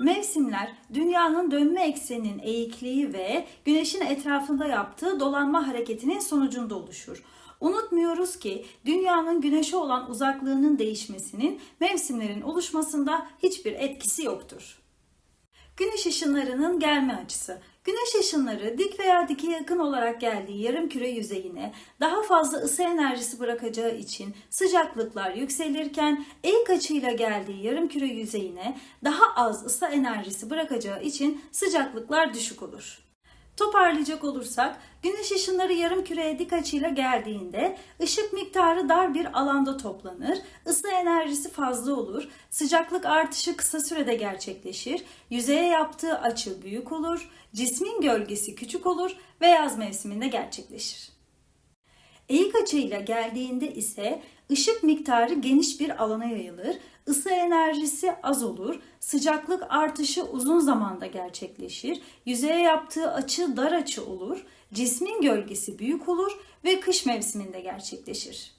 Mevsimler dünyanın dönme ekseninin eğikliği ve güneşin etrafında yaptığı dolanma hareketinin sonucunda oluşur. Unutmuyoruz ki dünyanın güneşe olan uzaklığının değişmesinin mevsimlerin oluşmasında hiçbir etkisi yoktur. Güneş ışınlarının gelme açısı. Güneş ışınları dik veya dike yakın olarak geldiği yarım küre yüzeyine daha fazla ısı enerjisi bırakacağı için sıcaklıklar yükselirken eğik açıyla geldiği yarım küre yüzeyine daha az ısı enerjisi bırakacağı için sıcaklıklar düşük olur. Toparlayacak olursak, güneş ışınları yarım küreye dik açıyla geldiğinde ışık miktarı dar bir alanda toplanır, ısı enerjisi fazla olur, sıcaklık artışı kısa sürede gerçekleşir, yüzeye yaptığı açı büyük olur, cismin gölgesi küçük olur ve yaz mevsiminde gerçekleşir. Eğik açıyla geldiğinde ise ışık miktarı geniş bir alana yayılır, ısı enerjisi az olur, sıcaklık artışı uzun zamanda gerçekleşir, yüzeye yaptığı açı dar açı olur, cismin gölgesi büyük olur ve kış mevsiminde gerçekleşir.